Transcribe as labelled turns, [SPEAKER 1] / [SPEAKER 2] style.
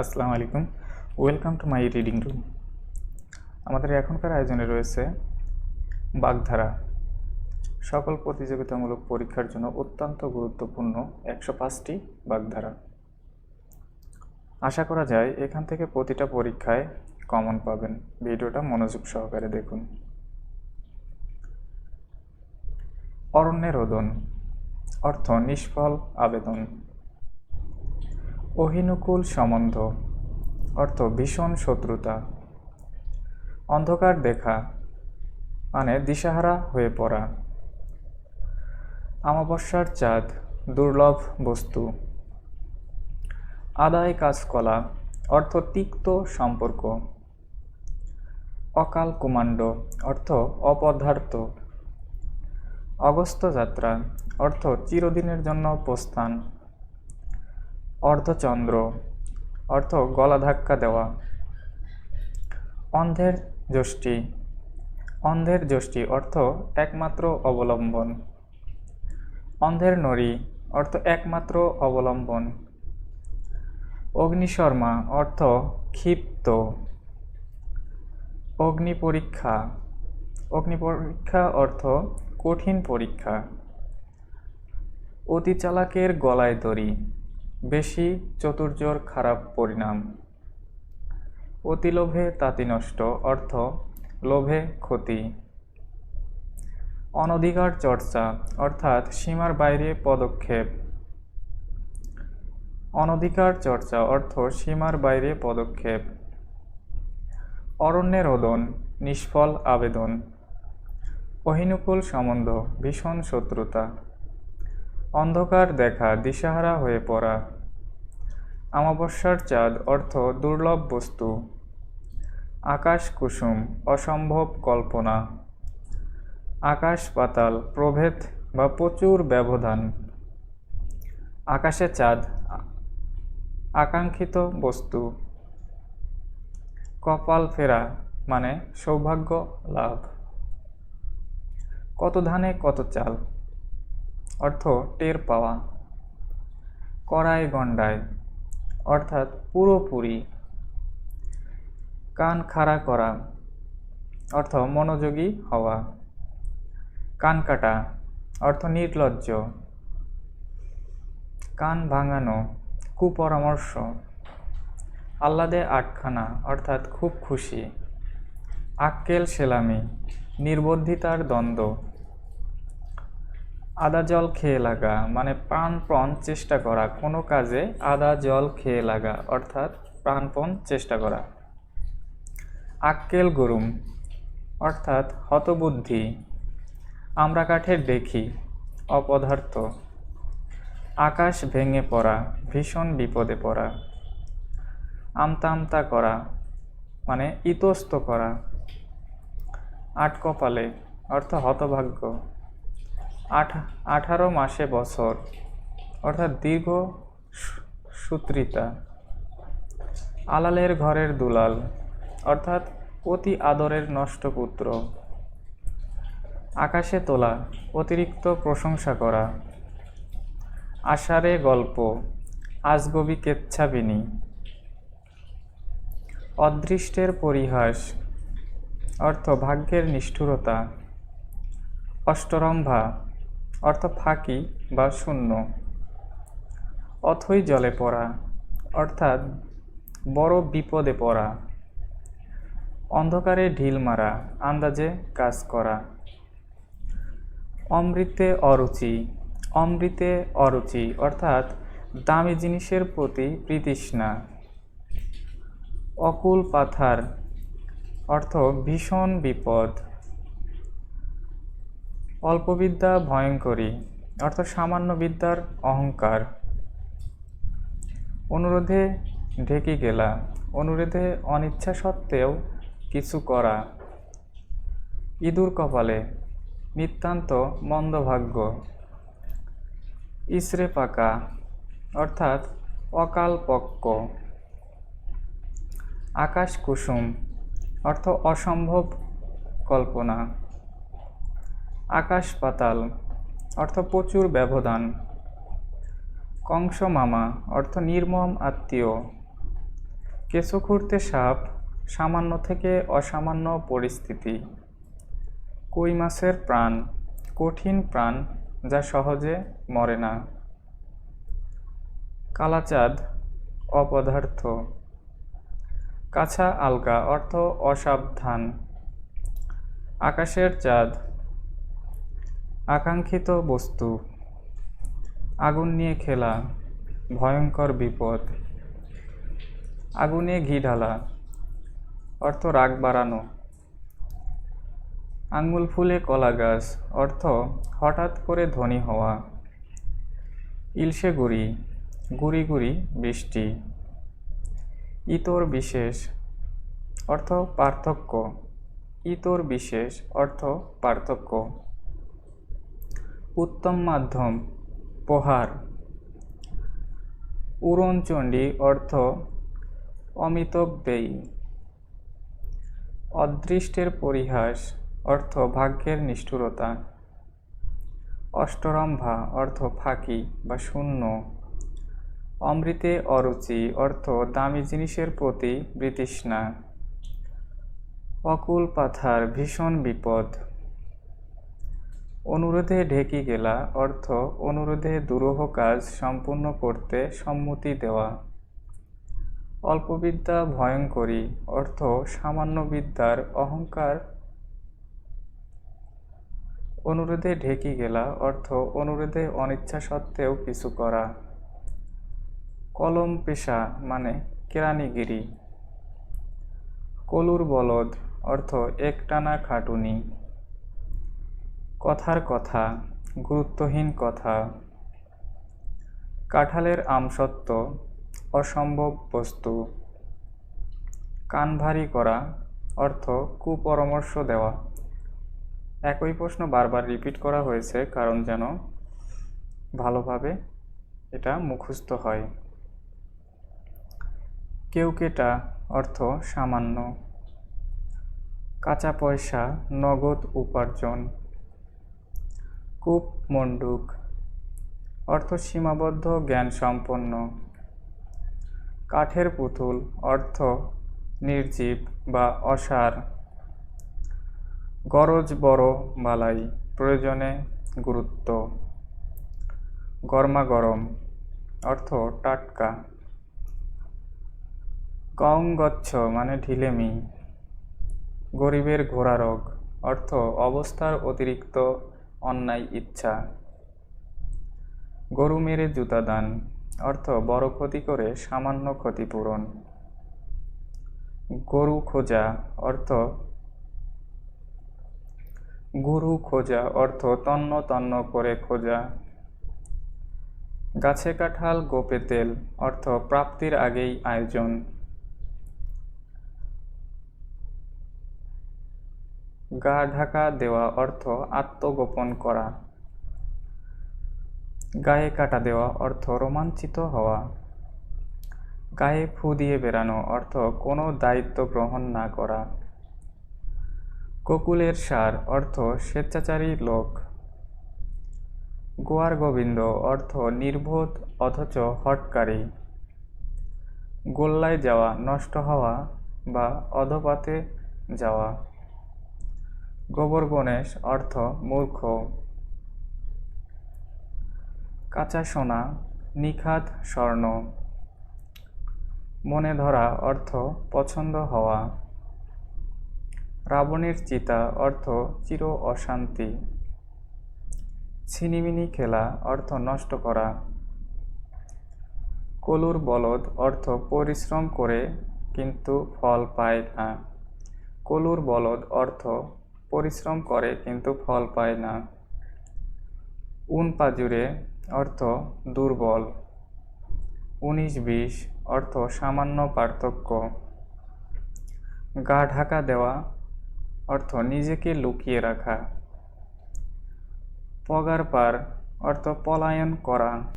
[SPEAKER 1] আসসালামু আলাইকুম। Welcome to my reading room আমাদের এখনকার আয়োজনে রয়েছে বাগধারা। সকল প্রতিযোগিতামূলক পরীক্ষার জন্য অত্যন্ত গুরুত্বপূর্ণ একশো পাঁচটি বাগধারা। আশা করা যায় এখান থেকে প্রতিটা পরীক্ষায় কমন পাবেন। ভিডিওটা মনোযোগ সহকারে দেখুন। অরণ্যের রোদন, অর্থ নিষ্ফল আবেদন। অহিনুকূল সম্বন্ধ, অর্থ ভীষণ শত্রুতা। অন্ধকার দেখা মানে দিশাহারা হয়ে পড়া। আমাবস্যার চাঁদ, দুর্লভ বস্তু। আদায় কাজকলা, অর্থ তিক্ত সম্পর্ক। অকাল কুমান্ড অর্থ অপদার্থ। অগস্ত যাত্রা, অর্থ চিরদিনের জন্য প্রস্থান। অর্ধচন্দ্র, অর্থ গলা ধাক্কা দেওয়া। অন্ধের যষ্টি অন্ধের যষ্টি অর্থ একমাত্র অবলম্বন। অন্ধের নড়ি অর্থ একমাত্র অবলম্বন। অগ্নিশর্মা অর্থ ক্ষিপ্ত। অগ্নি পরীক্ষা অগ্নি পরীক্ষা অর্থ কঠিন পরীক্ষা। অতি চালাকের গলায় দড়ি। বেশি চতুর্যর খারাপ পরিণাম। অতি লোভে তাঁতি নষ্ট, অর্থ লোভে ক্ষতি। অনধিকার চর্চা, অর্থাৎ সীমার বাইরে পদক্ষেপ। অনধিকার চর্চা, অর্থ সীমার বাইরে পদক্ষেপ। অরণ্যের রোদন, নিষ্ফল আবেদন। অহিনুকূল সম্বন্ধ, ভীষণ শত্রুতা। অন্ধকার দেখা, দিশাহারা হয়ে পড়া। আমাবস্যার চাঁদ অর্থ দুর্লভ বস্তু। আকাশ কুসুম, অসম্ভব কল্পনা। আকাশ পাতাল, প্রভেদ বা প্রচুর ব্যবধান। আকাশে চাঁদ, আকাঙ্ক্ষিত বস্তু। কপাল ফেরা মানে সৌভাগ্য লাভ। কত ধানে কত চাল? অর্থ টের পাওয়া। কড়ায় গণ্ডায় অর্থাৎ পুরোপুরি কান খাড়া করা, অর্থ মনোযোগী হওয়া। কান কাটা, অর্থ নির্লজ্জ। কান ভাঙানো, কুপরামর্শ। আহ্লাদে আটখানা, অর্থাৎ খুব খুশি। আক্কেল সেলামি নির্বুদ্ধিতার দ্বন্দ্ব। আদা জল খেয়ে লাগা মানে প্রাণপণ চেষ্টা করা, কোনো কাজে আদা জল খেয়ে লাগা, অর্থাৎ প্রাণপণ চেষ্টা করা। আক্কেল গরুম, অর্থাৎ হতবুদ্ধি আমরা কাঠের দেখি অপদার্থ, আকাশ ভেঙে পড়া, ভীষণ বিপদে পড়া, আমতা আমতা করা মানে ইতস্ত করা। আট কপালে অর্থ হতভাগ্য। আঠারো মাসে বছর, অর্থাৎ দীর্ঘ সূত্রিতা আলালের ঘরের দুলাল, অর্থাৎ অতি আদরের নষ্ট পুত্র আকাশে তোলা, অতিরিক্ত প্রশংসা করা। আষাঢ়ে গল্প, আজগবি কেচ্ছাবিনী। অদৃষ্টের পরিহাস, অর্থ ভাগ্যের নিষ্ঠুরতা। অষ্টরম্ভা অর্থ ফাঁকি বা শূন্য। অথই জলে পড়া, অর্থাৎ বড় বিপদে পড়া। অন্ধকারে ঢিল মারা, আন্দাজে কাজ করা। অমৃতে অরুচি অমৃতে অরুচি, অর্থাৎ দামি জিনিসের প্রতি প্রীতৃষ্ণা। অকুল পাথার, অর্থ ভীষণ বিপদ। অল্পবিদ্যা ভয়ঙ্করী, অর্থাৎ সামান্য বিদ্যার অহংকার। অনুরোধে ঢেকে গেলা, অনুরোধে অনিচ্ছা সত্ত্বেও কিছু করা। ইঁদুর কপালে, নিতান্ত মন্দভাগ্য। ইসরে পাকা, অর্থাৎ অকাল পক্ক আকাশ কুসুম অর্থ অসম্ভব কল্পনা। আকাশ পাতাল, অর্থ প্রচুর ব্যবধান। কংস মামা অর্থ নির্মম আত্মীয়। কেঁচো খুঁড়তে সাপ, সামান্য থেকে অসামান্য পরিস্থিতি। কই মাছের প্রাণ, কঠিন প্রাণ যা সহজে মরে না। কালাচাঁদ, অপদার্থ। কাছা আলগা, অর্থ অসাবধান। আকাশের চাঁদ আকাঙ্ক্ষিত বস্তু। আগুন নিয়ে খেলা, ভয়ঙ্কর বিপদ। আগুনে ঘি ঢালা, অর্থ রাগ বাড়ানো। আঙ্গুল ফুলে কলা গাছ, অর্থ হঠাৎ করে ধনী হওয়া। ইলশে গুড়ি গুড়ি গুড়ি বৃষ্টি। ইতর বিশেষ, অর্থ পার্থক্য। ইতর বিশেষ, অর্থ পার্থক্য। উত্তম মাধ্যম। প্রহার। উড়নচণ্ডী অর্থ অমিতব্যয়ী অদৃষ্টের পরিহাস অর্থ ভাগ্যের নিষ্ঠুরতা। অষ্টরম্ভা অর্থ ফাঁকি বা শূন্য। অমৃতে অরুচি অর্থ দামি জিনিসের প্রতি বৃতৃষ্ণা। অকুল পাথার ভীষণ বিপদ অনুরোধে ঢেকি গেলা অর্থ অনুরোধে দুরূহ কাজ সম্পূর্ণ করতে সম্মতি দেওয়া। অল্পবিদ্যা ভয়ঙ্করী অর্থ সামান্য বিদ্যার অহংকার। অনুরোধে ঢেকি গেলা অর্থ অনুরোধে অনিচ্ছা সত্ত্বেও কিছু করা। কলম পেশা মানে কেরানিগিরি। কলুর বলদ অর্থ একটানা খাটুনি। কথার কথা, গুরুত্বহীন কথা। কাঁঠালের আমসত্ত্ব, অসম্ভব বস্তু। কান ভারী করা, অর্থ কুপরামর্শ দেওয়া। একই প্রশ্ন বারবার রিপিট করা হয়েছে, কারণ যেন ভালোভাবে এটা মুখস্থ হয়। কেউ কেউকেটা অর্থ সামান্য। কাঁচা পয়সা, নগদ উপার্জন। কূপ মণ্ডুক। অর্থ সীমাবদ্ধ জ্ঞান সম্পন্ন কাঠের পুতুল, অর্থ নির্জীব বা অসার। গরজ বড় বালাই, প্রয়োজনে গুরুত্ব। গরমাগরম, অর্থ টাটকা। কংগচ্ছ মানে ঢিলেমি। গরিবের ঘোড়া রোগ, অর্থ অবস্থার অতিরিক্ত অন্যায় ইচ্ছা। গরু মেরে জুতা দান, অর্থ বড় ক্ষতি করে সামান্য ক্ষতিপূরণ গরু খোঁজা, অর্থ গুরু খোঁজা, অর্থ তন্ন তন্ন করে খোঁজা। গাছে কাঁঠাল, গোপে তেল, অর্থ প্রাপ্তির আগেই আয়োজন। গা ঢাকা দেওয়া অর্থ আত্মগোপন করা। গায়ে কাটা দেওয়া অর্থ রোমাঞ্চিত হওয়া। গায়ে ফু দিয়ে বেরানো অর্থ কোনো দায়িত্ব গ্রহণ না করা। কোকুলের সার অর্থ স্বেচ্ছাচারী লোক। গোয়ার গোবিন্দ অর্থ নির্বোধ অথচ হটকারী। গোল্লায় যাওয়া, নষ্ট হওয়া বা অধপাতে যাওয়া। গোবর গণেশ অর্থ মূর্খ। কাঁচা সোনা, নিখাত স্বর্ণ। মনে ধরা অর্থ পছন্দ হওয়া। রাবণের চিতা অর্থ চির অশান্তি। ছিনিমিনি খেলা অর্থ নষ্ট করা। কলুর বলদ অর্থ পরিশ্রম করে, কিন্তু ফল পায় না। কলুর বলদ অর্থ পরিশ্রম করে কিন্তু ফল পায় না। উন পাজুরে অর্থ দুর্বল। উনিশ বিশ অর্থ সামান্য পার্থক্য। গা ঢাকা দেওয়া অর্থ নিজেকে লুকিয়ে রাখা। পগার পার অর্থ পলায়ন করা।